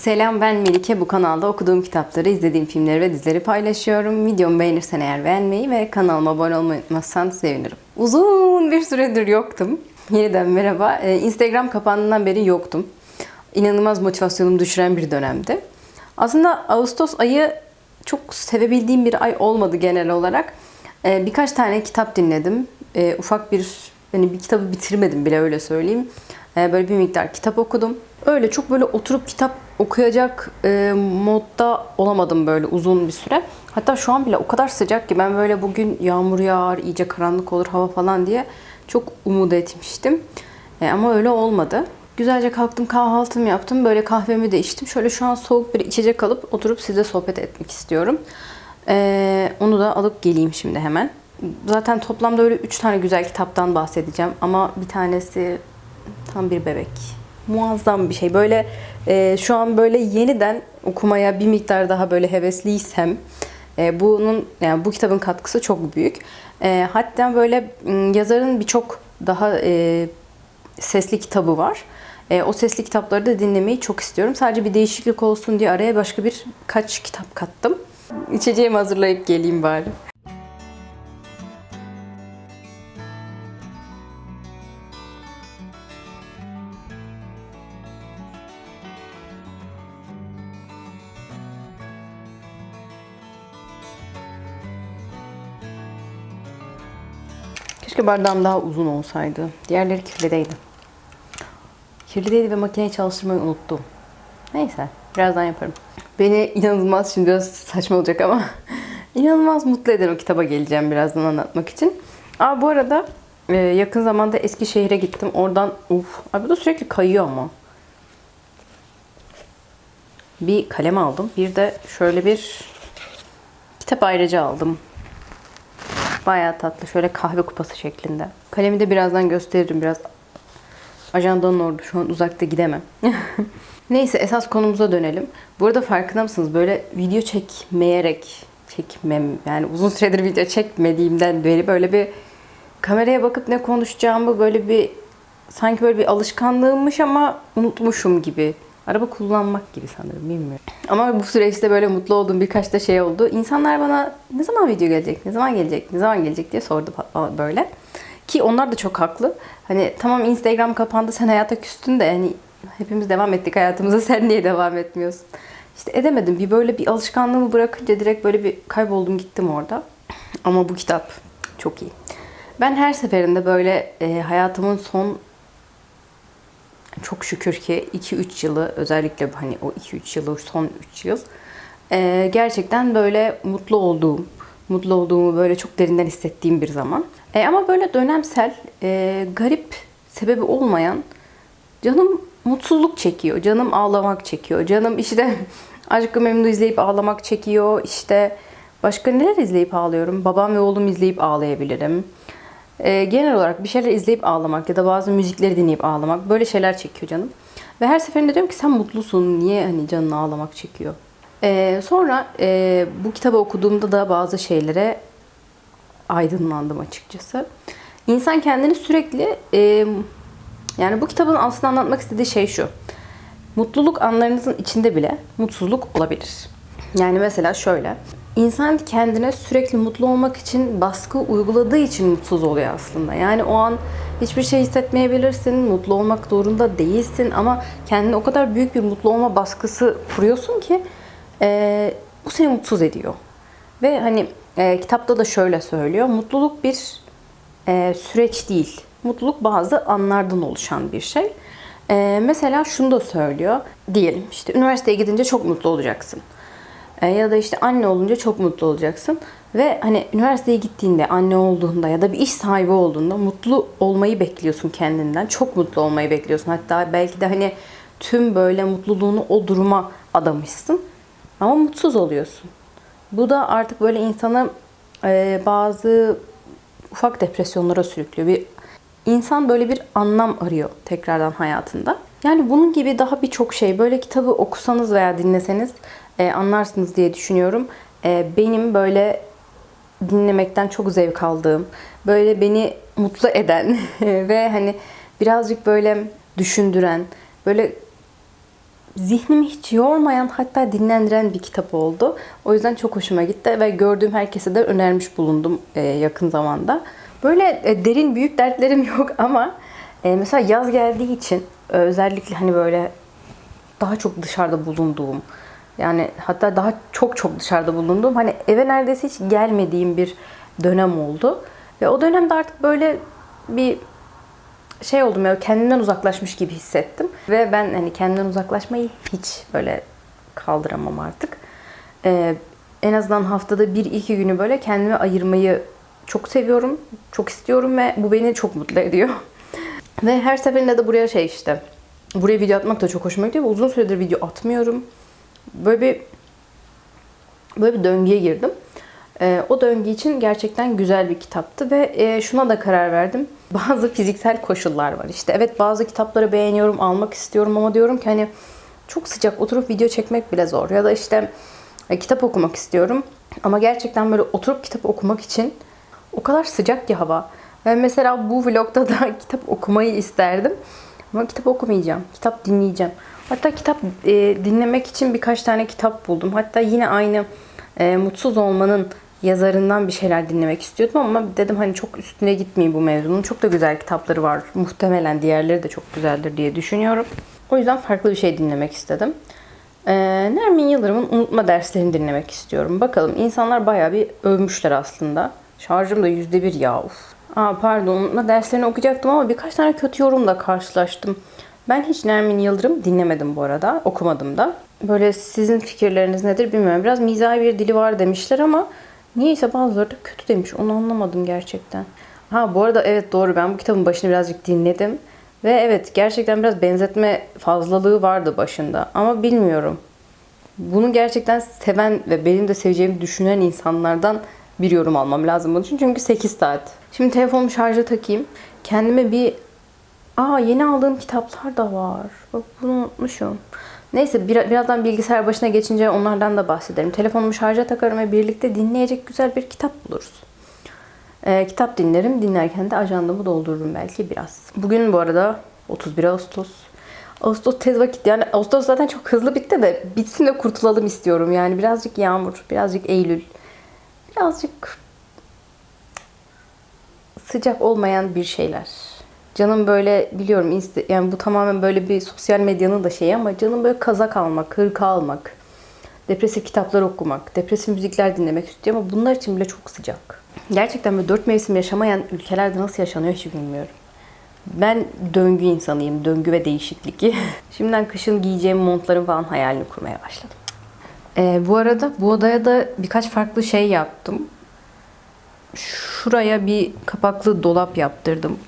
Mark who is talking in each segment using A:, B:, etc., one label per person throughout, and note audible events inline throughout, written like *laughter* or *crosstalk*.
A: Selam ben Melike. Bu kanalda okuduğum kitapları, izlediğim filmleri ve dizileri paylaşıyorum. Videomu beğenirsen eğer beğenmeyi ve kanalıma abone olmayı unutmazsan sevinirim. Uzun bir süredir yoktum. Yeniden merhaba. Ee, Instagram kapandığından beri yoktum. İnanılmaz motivasyonumu düşüren bir dönemdi. Aslında Ağustos ayı çok sevebildiğim bir ay olmadı genel olarak. Ee, birkaç tane kitap dinledim. Ee, ufak bir, hani bir kitabı bitirmedim bile öyle söyleyeyim. Ee, böyle bir miktar kitap okudum. Öyle çok böyle oturup kitap okuyacak e, modda olamadım böyle uzun bir süre. Hatta şu an bile o kadar sıcak ki ben böyle bugün yağmur yağar, iyice karanlık olur hava falan diye çok umut etmiştim. E, ama öyle olmadı. Güzelce kalktım kahvaltımı yaptım. Böyle kahvemi de içtim. Şöyle şu an soğuk bir içecek alıp oturup size sohbet etmek istiyorum. E, onu da alıp geleyim şimdi hemen. Zaten toplamda öyle 3 tane güzel kitaptan bahsedeceğim. Ama bir tanesi tam bir bebek. Muazzam bir şey. Böyle e, şu an böyle yeniden okumaya bir miktar daha böyle hevesliysem e, bunun yani bu kitabın katkısı çok büyük. E, hatta böyle yazarın birçok daha e, sesli kitabı var. E, o sesli kitapları da dinlemeyi çok istiyorum. Sadece bir değişiklik olsun diye araya başka bir kaç kitap kattım. İçeceğimi hazırlayıp geleyim bari. Keşke bardağım daha uzun olsaydı. Diğerleri kirlideydi. Kirlideydi ve makineyi çalıştırmayı unuttum. Neyse, birazdan yaparım. Beni inanılmaz, şimdi biraz saçma olacak ama *laughs* inanılmaz mutlu eden o kitaba geleceğim birazdan anlatmak için. Aa bu arada e, yakın zamanda Eskişehir'e gittim. Oradan, uf, abi bu da sürekli kayıyor ama. Bir kalem aldım. Bir de şöyle bir kitap ayrıca aldım. Bayağı tatlı. Şöyle kahve kupası şeklinde. Kalemi de birazdan gösteririm. Biraz ajandanın orada. Şu an uzakta gidemem. *laughs* Neyse esas konumuza dönelim. Bu arada farkında mısınız? Böyle video çekmeyerek çekmem yani uzun süredir video çekmediğimden beri böyle bir kameraya bakıp ne konuşacağımı böyle bir sanki böyle bir alışkanlığımmış ama unutmuşum gibi. Araba kullanmak gibi sanırım bilmiyorum. Ama bu süreçte böyle mutlu olduğum birkaç da şey oldu. İnsanlar bana ne zaman video gelecek, ne zaman gelecek, ne zaman gelecek diye sordu böyle. Ki onlar da çok haklı. Hani tamam Instagram kapandı sen hayata küstün de yani hepimiz devam ettik hayatımıza *laughs* sen niye devam etmiyorsun? İşte edemedim. Bir böyle bir alışkanlığımı bırakınca direkt böyle bir kayboldum gittim orada. Ama bu kitap çok iyi. Ben her seferinde böyle e, hayatımın son çok şükür ki 2-3 yılı özellikle hani o 2-3 yılı son 3 yıl e, gerçekten böyle mutlu olduğum, mutlu olduğumu böyle çok derinden hissettiğim bir zaman. E, ama böyle dönemsel, e, garip sebebi olmayan canım mutsuzluk çekiyor, canım ağlamak çekiyor, canım işte *laughs* Aşkı Memnu izleyip ağlamak çekiyor, işte başka neler izleyip ağlıyorum, babam ve oğlum izleyip ağlayabilirim. E, genel olarak bir şeyler izleyip ağlamak ya da bazı müzikleri dinleyip ağlamak böyle şeyler çekiyor canım. Ve her seferinde diyorum ki sen mutlusun niye hani canın ağlamak çekiyor. E, sonra e, bu kitabı okuduğumda da bazı şeylere aydınlandım açıkçası. İnsan kendini sürekli e, yani bu kitabın aslında anlatmak istediği şey şu. Mutluluk anlarınızın içinde bile mutsuzluk olabilir. Yani mesela şöyle. İnsan kendine sürekli mutlu olmak için baskı uyguladığı için mutsuz oluyor aslında. Yani o an hiçbir şey hissetmeyebilirsin, mutlu olmak zorunda değilsin ama kendine o kadar büyük bir mutlu olma baskısı kuruyorsun ki e, bu seni mutsuz ediyor. Ve hani e, kitapta da şöyle söylüyor, mutluluk bir e, süreç değil. Mutluluk bazı anlardan oluşan bir şey. E, mesela şunu da söylüyor, diyelim işte üniversiteye gidince çok mutlu olacaksın. E, ya da işte anne olunca çok mutlu olacaksın. Ve hani üniversiteye gittiğinde, anne olduğunda ya da bir iş sahibi olduğunda mutlu olmayı bekliyorsun kendinden. Çok mutlu olmayı bekliyorsun. Hatta belki de hani tüm böyle mutluluğunu o duruma adamışsın. Ama mutsuz oluyorsun. Bu da artık böyle insanı e, bazı ufak depresyonlara sürüklüyor. Bir insan böyle bir anlam arıyor tekrardan hayatında. Yani bunun gibi daha birçok şey böyle kitabı okusanız veya dinleseniz e, anlarsınız diye düşünüyorum. E, benim böyle dinlemekten çok zevk aldığım, böyle beni mutlu eden *laughs* ve hani birazcık böyle düşündüren, böyle zihnimi hiç yormayan hatta dinlendiren bir kitap oldu. O yüzden çok hoşuma gitti ve gördüğüm herkese de önermiş bulundum e, yakın zamanda. Böyle e, derin büyük dertlerim *laughs* yok ama e, mesela yaz geldiği için özellikle hani böyle daha çok dışarıda bulunduğum yani hatta daha çok çok dışarıda bulunduğum hani eve neredeyse hiç gelmediğim bir dönem oldu. Ve o dönemde artık böyle bir şey oldum ya kendimden uzaklaşmış gibi hissettim. Ve ben hani kendimden uzaklaşmayı hiç böyle kaldıramam artık. Ee, en azından haftada bir iki günü böyle kendime ayırmayı çok seviyorum, çok istiyorum ve bu beni çok mutlu ediyor. *laughs* ve her seferinde de buraya şey işte, buraya video atmak da çok hoşuma gidiyor. Uzun süredir video atmıyorum. Böyle bir böyle bir döngüye girdim. Ee, o döngü için gerçekten güzel bir kitaptı ve e, şuna da karar verdim. *laughs* Bazı fiziksel koşullar var işte. Evet bazı kitapları beğeniyorum, almak istiyorum ama diyorum ki hani çok sıcak oturup video çekmek bile zor. Ya da işte e, kitap okumak istiyorum. Ama gerçekten böyle oturup kitap okumak için o kadar sıcak ki hava. Ben mesela bu vlogda da *laughs* kitap okumayı isterdim. Ama kitap okumayacağım. Kitap dinleyeceğim. Hatta kitap e, dinlemek için birkaç tane kitap buldum. Hatta yine aynı e, Mutsuz Olmanın yazarından bir şeyler dinlemek istiyordum ama dedim hani çok üstüne gitmeyeyim bu mevzunun. Çok da güzel kitapları var. Muhtemelen diğerleri de çok güzeldir diye düşünüyorum. O yüzden farklı bir şey dinlemek istedim. Ee, Nermin Yıldırım'ın unutma derslerini dinlemek istiyorum. Bakalım insanlar bayağı bir övmüşler aslında. Şarjım da yüzde bir ya. Uf. Aa, pardon unutma derslerini okuyacaktım ama birkaç tane kötü yorumla karşılaştım. Ben hiç Nermin Yıldırım dinlemedim bu arada. Okumadım da. Böyle sizin fikirleriniz nedir bilmiyorum. Biraz mizahi bir dili var demişler ama niyeyse bazıları da kötü demiş. Onu anlamadım gerçekten. Ha bu arada evet doğru ben bu kitabın başını birazcık dinledim. Ve evet gerçekten biraz benzetme fazlalığı vardı başında. Ama bilmiyorum. Bunu gerçekten seven ve benim de seveceğimi düşünen insanlardan bir yorum almam lazım bunun için. Çünkü 8 saat. Şimdi telefonumu şarja takayım. Kendime bir Aa yeni aldığım kitaplar da var. Bak bunu unutmuşum. Neyse bir, birazdan bilgisayar başına geçince onlardan da bahsederim. Telefonumu şarja takarım ve birlikte dinleyecek güzel bir kitap buluruz. Ee, kitap dinlerim. Dinlerken de ajandamı doldururum belki biraz. Bugün bu arada 31 Ağustos. Ağustos tez vakit yani Ağustos zaten çok hızlı bitti de bitsin de kurtulalım istiyorum. Yani birazcık yağmur, birazcık Eylül, birazcık sıcak olmayan bir şeyler. Canım böyle biliyorum yani bu tamamen böyle bir sosyal medyanın da şeyi ama canım böyle kazak almak, hırka almak, depresif kitaplar okumak, depresif müzikler dinlemek istiyor ama bunlar için bile çok sıcak. Gerçekten böyle dört mevsim yaşamayan ülkelerde nasıl yaşanıyor hiç bilmiyorum. Ben döngü insanıyım. Döngü ve değişiklik. *laughs* Şimdiden kışın giyeceğim montların falan hayalini kurmaya başladım. Ee, bu arada bu odaya da birkaç farklı şey yaptım. Şuraya bir kapaklı dolap yaptırdım.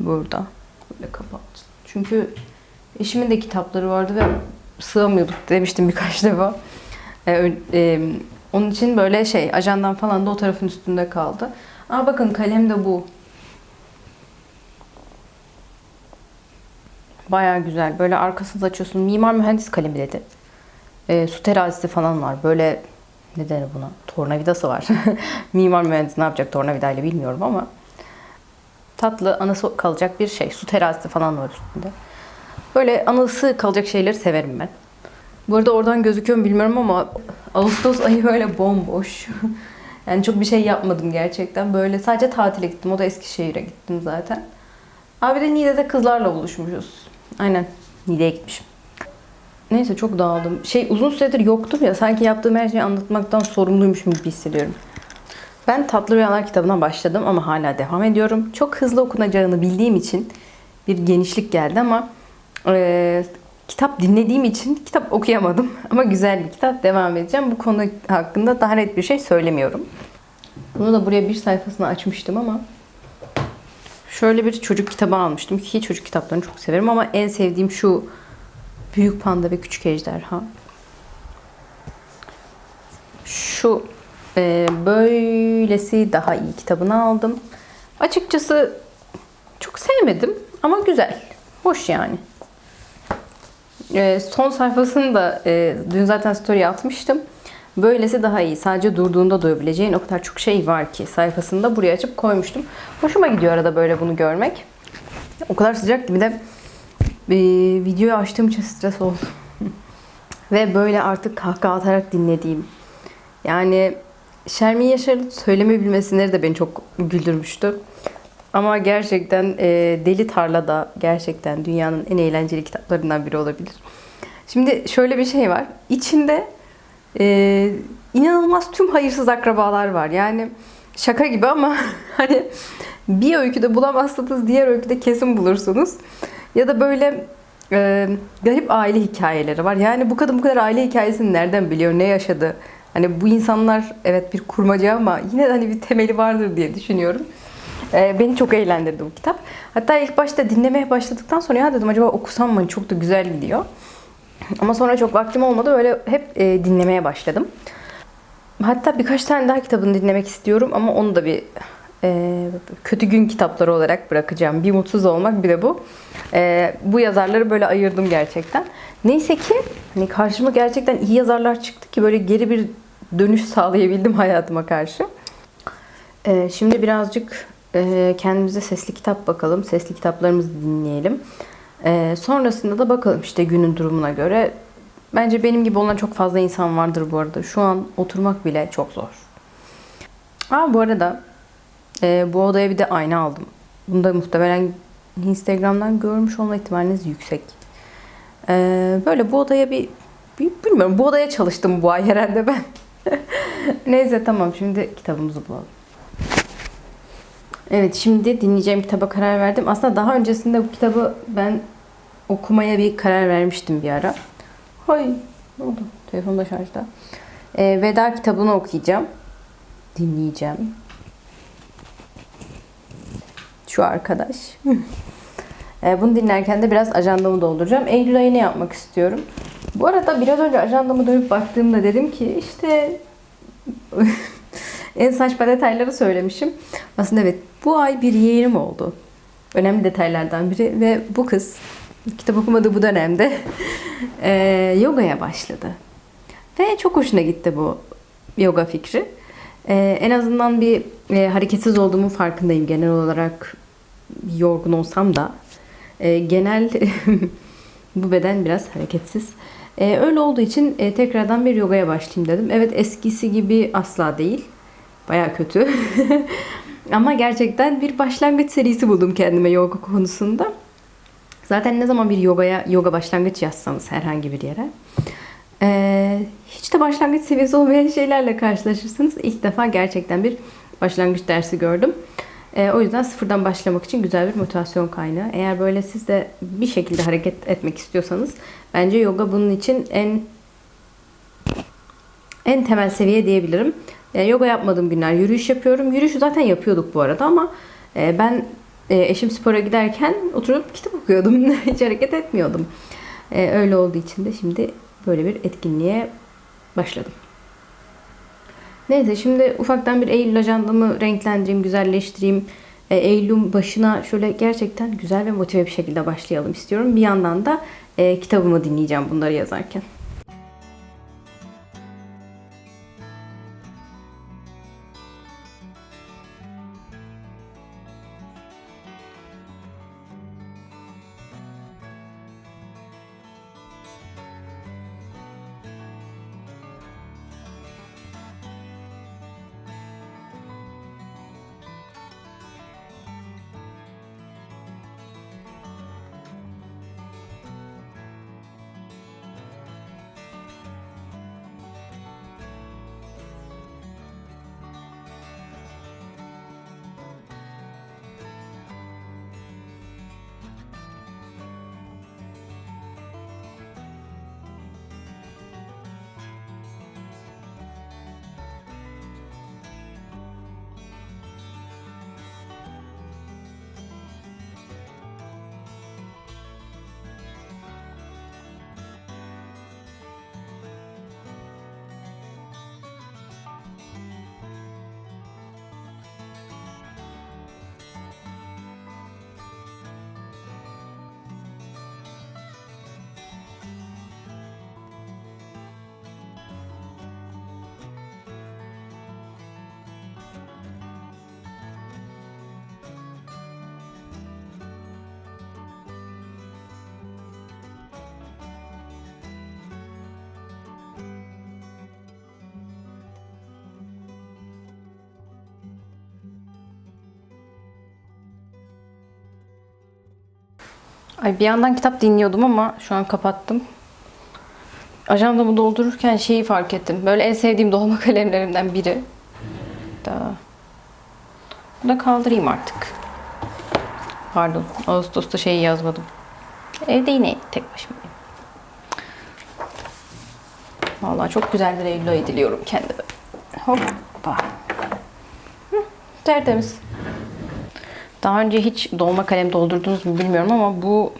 A: Burada. Böyle kapattım. Çünkü eşimin de kitapları vardı ve sığamıyorduk demiştim birkaç *laughs* defa. Ee, e, onun için böyle şey ajandan falan da o tarafın üstünde kaldı. Aa bakın kalem de bu. Baya güzel. Böyle arkasını açıyorsun. Mimar mühendis kalemi dedi. E, su terazisi falan var. Böyle ne denir buna? Tornavidası var. *laughs* Mimar mühendis ne yapacak tornavidayla bilmiyorum ama tatlı anısı kalacak bir şey. Su terazisi falan var üstünde. Böyle anısı kalacak şeyleri severim ben. Bu arada oradan gözüküyor mu bilmiyorum ama Ağustos ayı böyle bomboş. *laughs* yani çok bir şey yapmadım gerçekten. Böyle sadece tatile gittim. O da Eskişehir'e gittim zaten. Abi de Niğde'de kızlarla buluşmuşuz. Aynen. Niğde'ye gitmişim. Neyse çok dağıldım. Şey uzun süredir yoktum ya. Sanki yaptığım her şeyi anlatmaktan sorumluymuşum gibi hissediyorum. Ben Tatlı Rüyalar kitabına başladım ama hala devam ediyorum. Çok hızlı okunacağını bildiğim için bir genişlik geldi ama e, kitap dinlediğim için kitap okuyamadım. *laughs* Ama güzel bir kitap. Devam edeceğim. Bu konu hakkında daha net bir şey söylemiyorum. Bunu da buraya bir sayfasını açmıştım ama şöyle bir çocuk kitabı almıştım ki çocuk kitaplarını çok severim ama en sevdiğim şu Büyük Panda ve Küçük Ejderha. Şu e, böylesi daha iyi kitabını aldım. Açıkçası çok sevmedim ama güzel. Hoş yani. E, son sayfasını da e, dün zaten story atmıştım. Böylesi daha iyi. Sadece durduğunda doyabileceğin o kadar çok şey var ki sayfasında buraya açıp koymuştum. Hoşuma gidiyor arada böyle bunu görmek. O kadar sıcak ki bir de e, videoyu açtığım için stres oldum. *laughs* Ve böyle artık kahkaha atarak dinlediğim. Yani Şermin Yaşar'ın söyleme bilmesinleri de beni çok güldürmüştü. Ama gerçekten e, Deli Tarla'da gerçekten dünyanın en eğlenceli kitaplarından biri olabilir. Şimdi şöyle bir şey var. İçinde e, inanılmaz tüm hayırsız akrabalar var. Yani şaka gibi ama *laughs* hani bir öyküde bulamazsanız diğer öyküde kesin bulursunuz. Ya da böyle e, garip aile hikayeleri var. Yani bu kadın bu kadar aile hikayesini nereden biliyor, ne yaşadı? Hani bu insanlar evet bir kurmaca ama yine hani bir temeli vardır diye düşünüyorum. E, beni çok eğlendirdi bu kitap. Hatta ilk başta dinlemeye başladıktan sonra ya dedim acaba okusam mı? Çok da güzel gidiyor. Ama sonra çok vaktim olmadı. Öyle hep e, dinlemeye başladım. Hatta birkaç tane daha kitabını dinlemek istiyorum ama onu da bir e, kötü gün kitapları olarak bırakacağım. Bir mutsuz olmak bir de bu. E, bu yazarları böyle ayırdım gerçekten. Neyse ki hani karşıma gerçekten iyi yazarlar çıktı ki böyle geri bir dönüş sağlayabildim hayatıma karşı. E, şimdi birazcık e, kendimize sesli kitap bakalım. Sesli kitaplarımızı dinleyelim. E, sonrasında da bakalım işte günün durumuna göre. Bence benim gibi olan çok fazla insan vardır bu arada. Şu an oturmak bile çok zor. Aa, bu arada e, bu odaya bir de ayna aldım. Bunu da muhtemelen Instagram'dan görmüş olma ihtimaliniz yüksek. E, böyle bu odaya bir, bir bilmiyorum bu odaya çalıştım bu ay herhalde ben. *laughs* Neyse tamam şimdi kitabımızı bulalım. Evet şimdi dinleyeceğim kitaba karar verdim. Aslında daha öncesinde bu kitabı ben okumaya bir karar vermiştim bir ara. Hay ne oldu? Telefon da şarjda. Ee, Veda kitabını okuyacağım. Dinleyeceğim. Şu arkadaş. ee, bunu dinlerken de biraz ajandamı dolduracağım. Eylül ayı ne yapmak istiyorum? Bu arada biraz önce ajandamı dönüp baktığımda dedim ki işte *laughs* en saçma detayları söylemişim. Aslında evet bu ay bir yeğenim oldu. Önemli detaylardan biri ve bu kız kitap okumadığı bu dönemde *laughs* e, yogaya başladı. Ve çok hoşuna gitti bu yoga fikri. E, en azından bir e, hareketsiz olduğumu farkındayım. Genel olarak yorgun olsam da e, genel *laughs* bu beden biraz hareketsiz. E, öyle olduğu için e, tekrardan bir yogaya başlayayım dedim. Evet eskisi gibi asla değil. Baya kötü. *laughs* Ama gerçekten bir başlangıç serisi buldum kendime yoga konusunda. Zaten ne zaman bir yogaya yoga başlangıç yazsanız herhangi bir yere e, hiç de başlangıç seviyesi olmayan şeylerle karşılaşırsınız. İlk defa gerçekten bir başlangıç dersi gördüm. E, o yüzden sıfırdan başlamak için güzel bir motivasyon kaynağı. Eğer böyle siz de bir şekilde hareket etmek istiyorsanız bence yoga bunun için en en temel seviye diyebilirim. E, yoga yapmadığım günler yürüyüş yapıyorum. Yürüyüşü zaten yapıyorduk bu arada ama e, ben e, eşim spora giderken oturup kitap okuyordum. *laughs* Hiç hareket etmiyordum. E, öyle olduğu için de şimdi böyle bir etkinliğe başladım. Neyse şimdi ufaktan bir Eylül ajandamı renklendireyim, güzelleştireyim. E, Eylül başına şöyle gerçekten güzel ve motive bir şekilde başlayalım istiyorum. Bir yandan da e, kitabımı dinleyeceğim bunları yazarken. Ay bir yandan kitap dinliyordum ama şu an kapattım. Ajandamı doldururken şeyi fark ettim. Böyle en sevdiğim dolma *laughs* kalemlerimden biri. Daha. Bunu da kaldırayım artık. Pardon. Ağustos'ta şeyi yazmadım. Evde yine tek başımayım. Vallahi çok güzel bir Eylül ayı diliyorum kendime. Hoppa. Hı, tertemiz. Daha önce hiç dolma kalem doldurdunuz mu bilmiyorum ama bu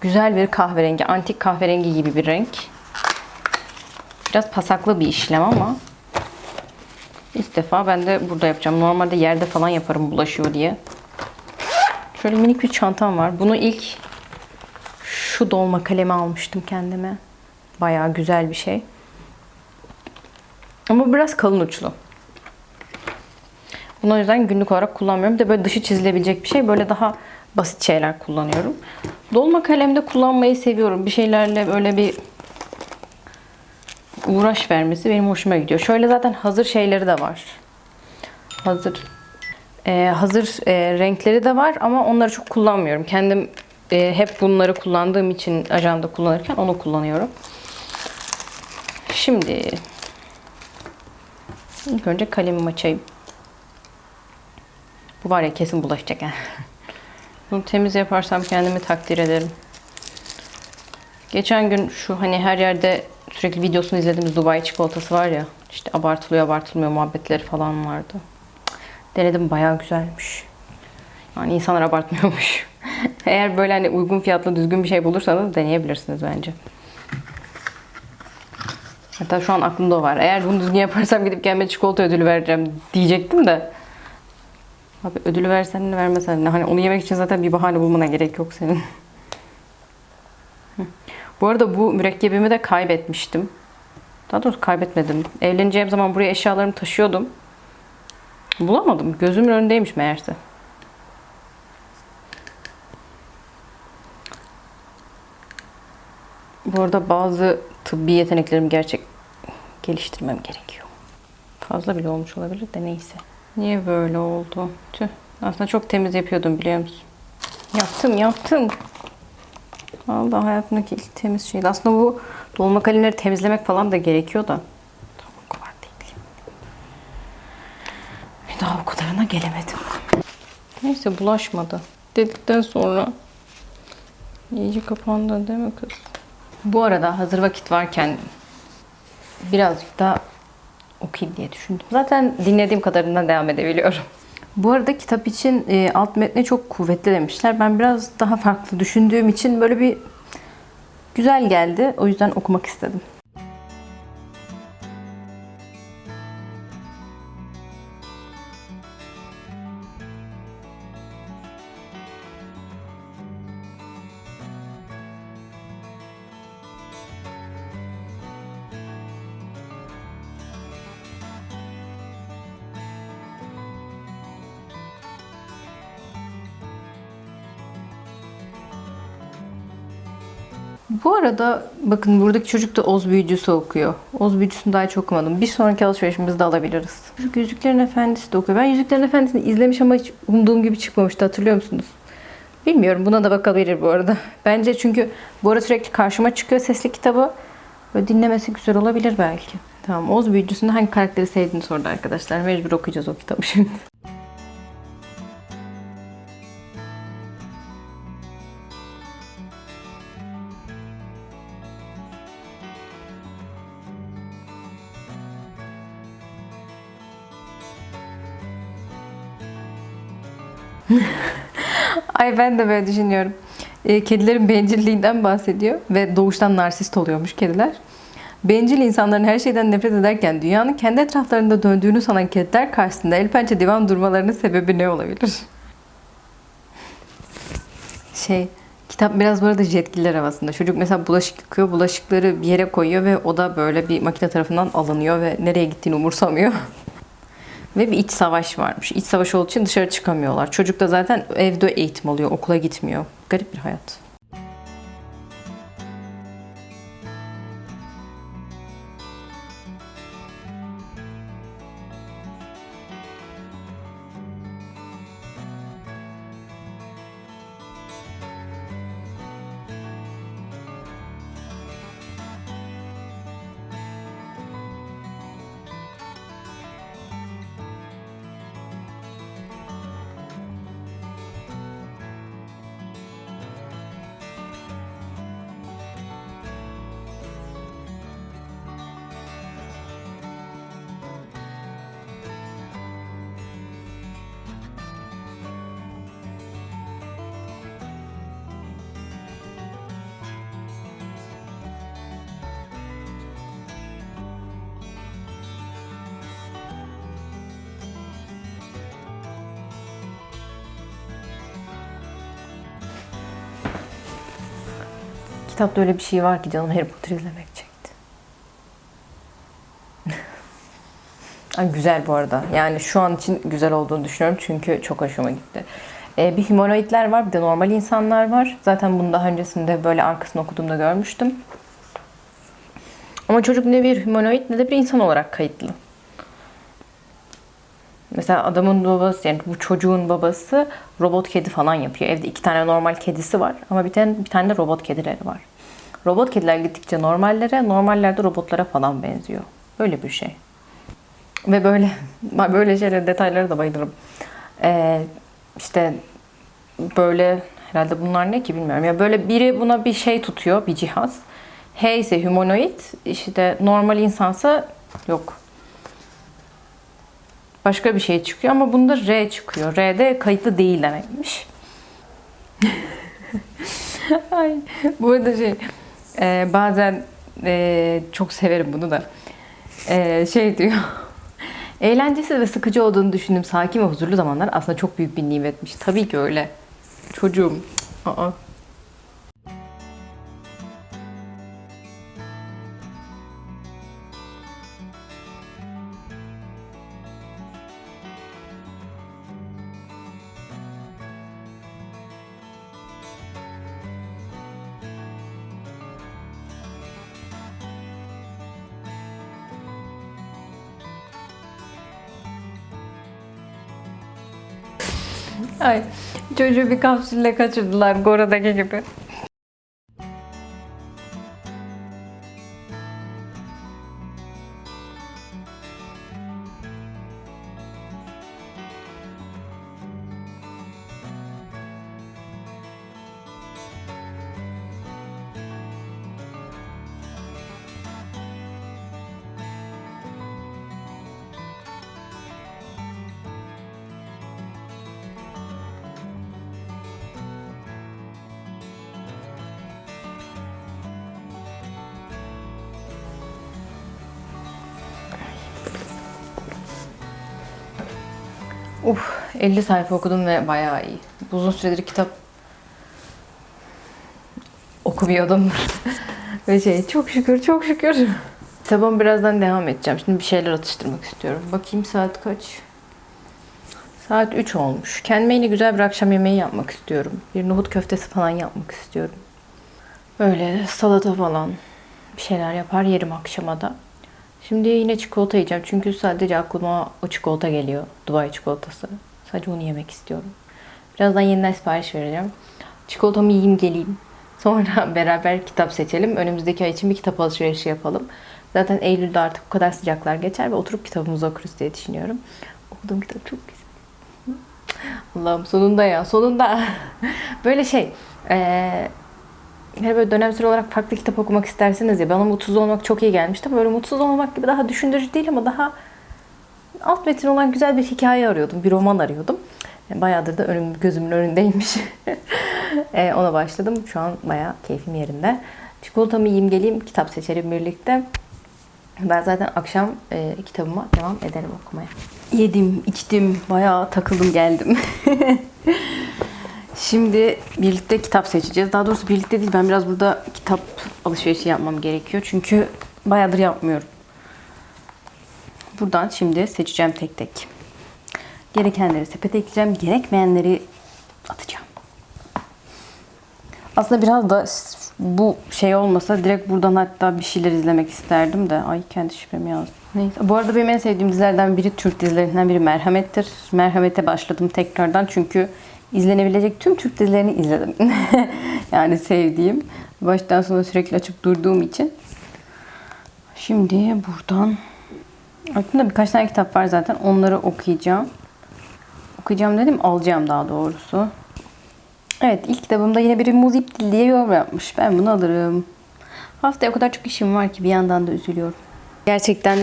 A: güzel bir kahverengi, antik kahverengi gibi bir renk. Biraz pasaklı bir işlem ama ilk defa ben de burada yapacağım. Normalde yerde falan yaparım bulaşıyor diye. Şöyle minik bir çantam var. Bunu ilk şu dolma kalemi almıştım kendime. Bayağı güzel bir şey. Ama biraz kalın uçlu. Bunu o yüzden günlük olarak kullanmıyorum. Bir de böyle dışı çizilebilecek bir şey. Böyle daha basit şeyler kullanıyorum. Dolma kalemde kullanmayı seviyorum. Bir şeylerle böyle bir uğraş vermesi benim hoşuma gidiyor. Şöyle zaten hazır şeyleri de var. Hazır e, hazır e, renkleri de var ama onları çok kullanmıyorum. Kendim e, hep bunları kullandığım için ajanda kullanırken onu kullanıyorum. Şimdi ilk önce kalemimi açayım. Bu var ya kesin bulaşacak. Bunu temiz yaparsam kendimi takdir ederim. Geçen gün şu hani her yerde sürekli videosunu izlediğimiz Dubai çikolatası var ya. İşte abartılıyor abartılmıyor muhabbetleri falan vardı. Denedim bayağı güzelmiş. Yani insanlar abartmıyormuş. *laughs* Eğer böyle hani uygun fiyatlı düzgün bir şey bulursanız deneyebilirsiniz bence. Hatta şu an aklımda o var. Eğer bunu düzgün yaparsam gidip kendime çikolata ödülü vereceğim diyecektim de. Abi ödülü versen ne vermesen ne. Hani onu yemek için zaten bir bahane bulmana gerek yok senin. bu arada bu mürekkebimi de kaybetmiştim. Daha doğrusu kaybetmedim. Evleneceğim zaman buraya eşyalarımı taşıyordum. Bulamadım. Gözümün önündeymiş meğerse. Bu arada bazı tıbbi yeteneklerimi gerçek geliştirmem gerekiyor. Fazla bile olmuş olabilir de neyse. Niye böyle oldu? Tüh. Aslında çok temiz yapıyordum biliyor musun? Yaptım yaptım. Vallahi hayatımdaki ilk temiz şeydi. Aslında bu dolma kalemleri temizlemek falan da gerekiyor da. Tam o kadar değil. Bir daha o kadarına gelemedim. Neyse bulaşmadı. Dedikten sonra iyice kapandı değil mi kız? Bu arada hazır vakit varken birazcık daha okuyayım diye düşündüm. Zaten dinlediğim kadarından devam edebiliyorum. Bu arada kitap için e, alt metni çok kuvvetli demişler. Ben biraz daha farklı düşündüğüm için böyle bir güzel geldi. O yüzden okumak istedim. Bu arada bakın buradaki çocuk da Oz Büyücüsü okuyor. Oz Büyücüsü'nü daha hiç okumadım. Bir sonraki alışverişimizde alabiliriz. Çocuk Yüzüklerin Efendisi de okuyor. Ben Yüzüklerin Efendisi'ni izlemiş ama hiç umduğum gibi çıkmamıştı. Hatırlıyor musunuz? Bilmiyorum. Buna da bakabilir bu arada. *laughs* Bence çünkü bu arada sürekli karşıma çıkıyor sesli kitabı. Böyle dinlemesi güzel olabilir belki. Tamam. Oz Büyücüsü'nde hangi karakteri sevdiğini sordu arkadaşlar. Mecbur okuyacağız o kitabı *laughs* şimdi. Ay ben de böyle düşünüyorum. E, kedilerin bencilliğinden bahsediyor ve doğuştan narsist oluyormuş kediler. Bencil insanların her şeyden nefret ederken dünyanın kendi etraflarında döndüğünü sanan kediler karşısında el pençe divan durmalarının sebebi ne olabilir? Şey, kitap biraz bu arada havasında. Çocuk mesela bulaşık yıkıyor, bulaşıkları bir yere koyuyor ve o da böyle bir makine tarafından alınıyor ve nereye gittiğini umursamıyor. Ve bir iç savaş varmış. İç savaş olduğu için dışarı çıkamıyorlar. Çocuk da zaten evde eğitim alıyor, okula gitmiyor. Garip bir hayat.
B: Kitapta öyle bir şey var ki canım Harry Potter izlemek çekti. *laughs* Ay, güzel bu arada. Yani şu an için güzel olduğunu düşünüyorum çünkü çok hoşuma gitti. Ee, bir humanoidler var, bir de normal insanlar var. Zaten bunu daha öncesinde böyle arkasını okuduğumda görmüştüm. Ama çocuk ne bir humanoid ne de bir insan olarak kayıtlı. Mesela adamın babası yani bu çocuğun babası robot kedi falan yapıyor. Evde iki tane normal kedisi var ama bir tane bir tane de robot kedileri var. Robot kediler gittikçe normallere, normaller de robotlara falan benziyor. Böyle bir şey. Ve böyle *laughs* böyle şeyler detaylara da bayılırım. Ee, işte böyle herhalde bunlar ne ki bilmiyorum. Ya böyle biri buna bir şey tutuyor, bir cihaz. H ise humanoid, işte normal insansa yok. Başka bir şey çıkıyor ama bunda R çıkıyor. R'de kayıtlı değil demekmiş. *laughs* Ay, bu arada şey e, bazen e, çok severim bunu da. E, şey diyor. *laughs* Eğlencesiz ve sıkıcı olduğunu düşündüğüm sakin ve huzurlu zamanlar aslında çok büyük bir nimetmiş. Tabii ki öyle. Çocuğum. Aa. Ay, çocuğu bir kapsülle kaçırdılar Gora'daki gibi. Uf, 50 sayfa okudum ve bayağı iyi. Uzun süredir kitap okumuyordum. *laughs* ve şey çok şükür çok şükür. Kitabım birazdan devam edeceğim. Şimdi bir şeyler atıştırmak istiyorum. Bakayım saat kaç? Saat 3 olmuş. Kendime yine güzel bir akşam yemeği yapmak istiyorum. Bir nohut köftesi falan yapmak istiyorum. Böyle salata falan bir şeyler yapar yerim akşama da. Şimdi yine çikolata yiyeceğim. Çünkü sadece aklıma o çikolata geliyor. Dubai çikolatası. Sadece onu yemek istiyorum. Birazdan yeniden sipariş vereceğim. Çikolatamı yiyeyim geleyim. *laughs* Sonra beraber kitap seçelim. Önümüzdeki ay için bir kitap alışverişi yapalım. Zaten Eylül'de artık bu kadar sıcaklar geçer ve oturup kitabımızı okuruz diye düşünüyorum. Okuduğum kitap çok güzel. Allah'ım sonunda ya sonunda. *laughs* Böyle şey eee hani böyle dönemsel olarak farklı kitap okumak isterseniz ya bana mutsuz olmak çok iyi gelmişti. Böyle mutsuz olmak gibi daha düşündürücü değil ama daha alt metin olan güzel bir hikaye arıyordum. Bir roman arıyordum. Yani bayağıdır da önüm, gözümün önündeymiş. *laughs* e, ona başladım. Şu an bayağı keyfim yerinde. Çikolatamı yiyeyim geleyim kitap seçelim birlikte. Ben zaten akşam e, kitabıma devam ederim okumaya. Yedim, içtim, bayağı takıldım geldim. *laughs* Şimdi birlikte kitap seçeceğiz. Daha doğrusu birlikte değil. Ben biraz burada kitap alışverişi yapmam gerekiyor. Çünkü bayağıdır yapmıyorum. Buradan şimdi seçeceğim tek tek. Gerekenleri sepete ekleyeceğim. Gerekmeyenleri atacağım. Aslında biraz da bu şey olmasa direkt buradan hatta bir şeyler izlemek isterdim de. Ay kendi şifremi yazdım. Neyse. Bu arada benim en sevdiğim dizilerden biri Türk dizilerinden biri Merhamet'tir. Merhamet'e başladım tekrardan çünkü izlenebilecek tüm Türk dizilerini izledim. *laughs* yani sevdiğim. Baştan sona sürekli açıp durduğum için. Şimdi buradan aklımda birkaç tane kitap var zaten. Onları okuyacağım. Okuyacağım dedim, alacağım daha doğrusu. Evet, ilk kitabımda yine biri Muzip Dil diye yorum yapmış. Ben bunu alırım. Haftaya o kadar çok işim var ki bir yandan da üzülüyorum. Gerçekten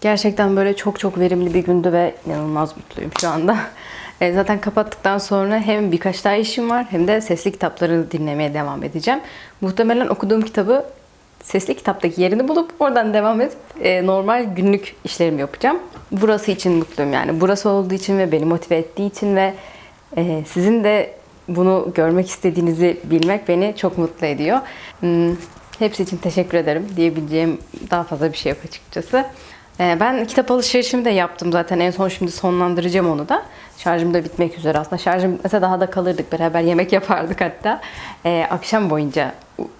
B: gerçekten böyle çok çok verimli bir gündü ve inanılmaz mutluyum şu anda. E, zaten kapattıktan sonra hem birkaç daha işim var hem de sesli kitapları dinlemeye devam edeceğim. Muhtemelen okuduğum kitabı sesli kitaptaki yerini bulup oradan devam edip e, normal günlük işlerimi yapacağım. Burası için mutluyum yani. Burası olduğu için ve beni motive ettiği için ve e, sizin de
A: bunu görmek istediğinizi bilmek beni çok mutlu ediyor. Hmm, Hepsi için teşekkür ederim diyebileceğim daha fazla bir şey yok açıkçası. Ee, Ben kitap alışverişimi de yaptım zaten. En son şimdi sonlandıracağım onu da. Şarjım da bitmek üzere aslında. Şarjım bitmese daha da kalırdık. Beraber yemek yapardık hatta. Ee, akşam boyunca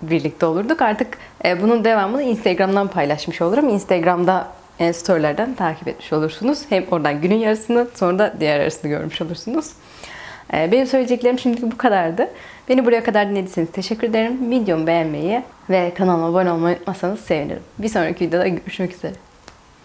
A: birlikte olurduk. Artık e, bunun devamını Instagram'dan paylaşmış olurum. Instagram'da e, storylerden takip etmiş olursunuz. Hem oradan günün yarısını sonra da diğer yarısını görmüş olursunuz. Ee, Benim söyleyeceklerim şimdilik bu kadardı. Beni buraya kadar dinlediyseniz teşekkür ederim. Videomu beğenmeyi ve kanalıma abone olmayı unutmazsanız sevinirim. Bir sonraki videoda görüşmek üzere.